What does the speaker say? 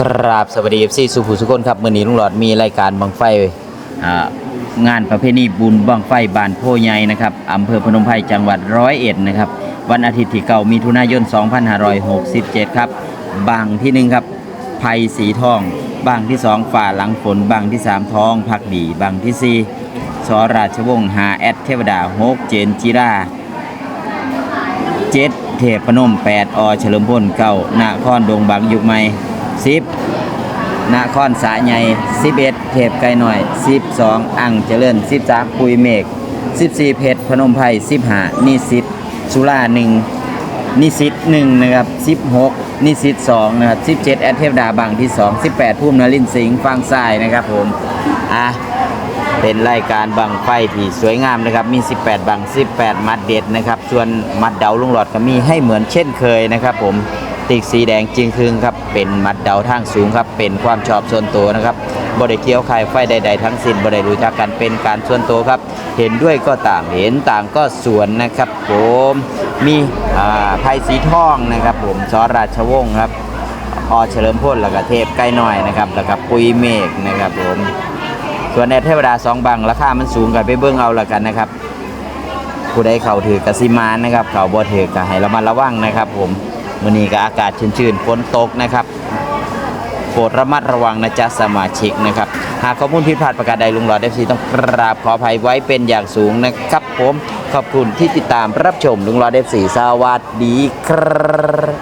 ครับสวัสดีเอฟซีสุภูสุคนครับมื่อนี้ลุงหลอดมีรายการบังไฟงานประเพณีบุญบังไฟบานโพใหญ่นะครับอำเภอพนมไพรจังหวัดร้อยเอ็ดนะครับวันอาทิตย์ที่เก่ามีทุนายน 2567 ครับบางที่หนึ่งครับไผ่สีทองบางที่สองฝ่าหลังฝนบางที่สามทองพักดีบางที่สี่สราชวงศ์หาแอดเทวดาหกเจนจิราเจ็ดเทพนมแปดอเฉลิมพลเก้านครดงบางยุคใหม่ สิบนครสาใหญ่สิบเอ็ดเทพไกลหน่อยสิบสองอังเจริญสิบสามปุยเมฆสิบสี่เพชรพนมไพรสิบห้านิสิตสุราหนึ่งนิสิตหนึ่งนะครับสิบหกนิสิตสองนะครับสิบเจ็ดแอดเทพดาบางที่สองสิบแปดพุ่มนลินทร์สิงห์ฟังทรายนะครับผมอะเป็นรายการบังไฟที่สวยงามนะครับ มี 18 บัง 18 มัดเด็ดนะครับ ส่วนมัดเดาลุงหลอดก็มีให้เหมือนเช่นเคยนะครับผม ติกสีแดงจริงคืงครับ เป็นมัดเดาทางสูงครับ เป็นความชอบส่วนตัวนะครับบริเกี่ยวใครไฟใด ๆ ทั้งสิ้นบริรู้จักกันเป็นการส่วนตัวครับ เห็นด้วยก็ต่างเห็นต่างก็ส่วนนะครับผมมีอ่าไพสีทองนะครับ ผมซอราชวงศ์ครับอเฉลิมพลแล้วก็เทพใกล้หน้อยนะครับแล้วก็ปุยเมฆนะครับผมส่วนแอดเทวดาสองบังราคามันสูงกันไปเบิ่งเอาละกันนะครับผู้ใดเข้าถือกสิมานนะครับ เข่าบ่ถือก็ให้ระมัดระวังนะครับผม มื่อนี้ก็อากาศชื้นๆฝนตกนะครับโปรดระมัดระวังนะจ๊ะสมาชิกนะครับหากข้อมูลผิดพลาดประกาศใดลุงหลอดเอฟซีต้องกราบขออภัยไว้เป็นอย่างสูงนะครับผมขอบคุณที่ติดตามรับชมลุงหลอดเอฟซีสวัสดีครับ